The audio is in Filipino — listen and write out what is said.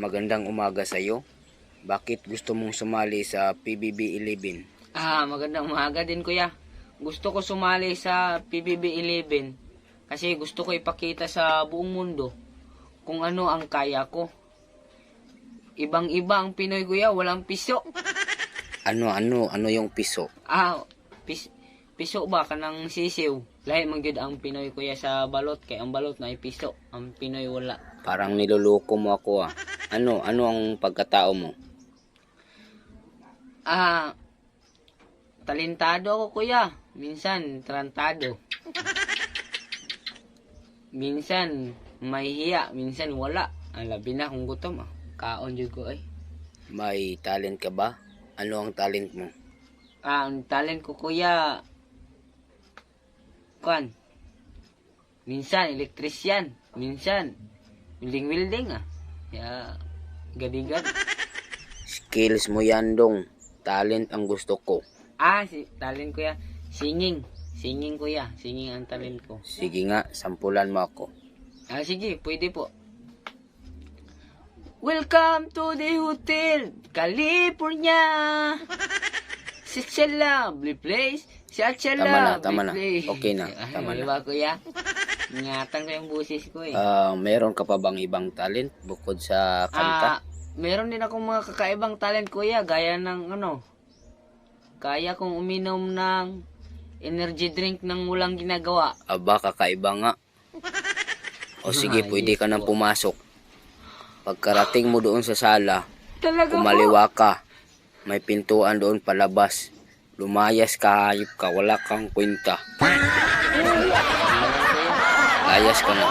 magandang umaga sa iyo. Bakit gusto mong sumali sa PBB 11? Ah, magandang umaga din kuya. Gusto ko sumali sa PBB 11 kasi gusto ko ipakita sa buong mundo kung ano ang kaya ko. Ibang-iba ang Pinoy kuya, walang piso. Ano, ano, ano yung piso? Ah, pis, piso ba kanang sisiw? Lahi man gyud ang Pinoy kuya sa balot kay ang balot na ay piso, ang Pinoy wala. Parang niloloko mo ako ah. Ano, ano ang pagkatao mo? Ah, talentado ako kuya. Minsan, trantado. minsan, may hiya. Minsan, wala. Ang labi na kung gutom ah. Kaon jud ko ay. May talent ka ba? Ano ang talent mo? Ah, ang talent ko kuya. Kuan. Minsan, elektrisyan. Minsan, wilding-wilding ah. Ya, gadigan. Skills mo yan dong. Talent ang gusto ko. Ah, si, talent kuya. Singing. Singing kuya. Singing ang talent ko. Sige nga, sampulan mo ako. Ah, sige, pwede po. Welcome to the Hotel California. Such a lovely place. Such a Tama na, tama na. Okay na, Ay, tama na. diba, kuya? Ingatan ko yung busis ko eh. Ah, meron ka pa bang ibang talent bukod sa kanta? Ah, meron din akong mga kakaibang talent, kuya. Gaya ng ano, kaya kong uminom ng energy drink nang walang ginagawa. Aba, kakaiba nga. O sige, Ay, pwede ka nang pumasok. Pagkarating mo doon sa sala, Talaga po. kumaliwa ka. May pintuan doon palabas. Lumayas ka, hayop ka, wala kang kwenta. ahí es cuando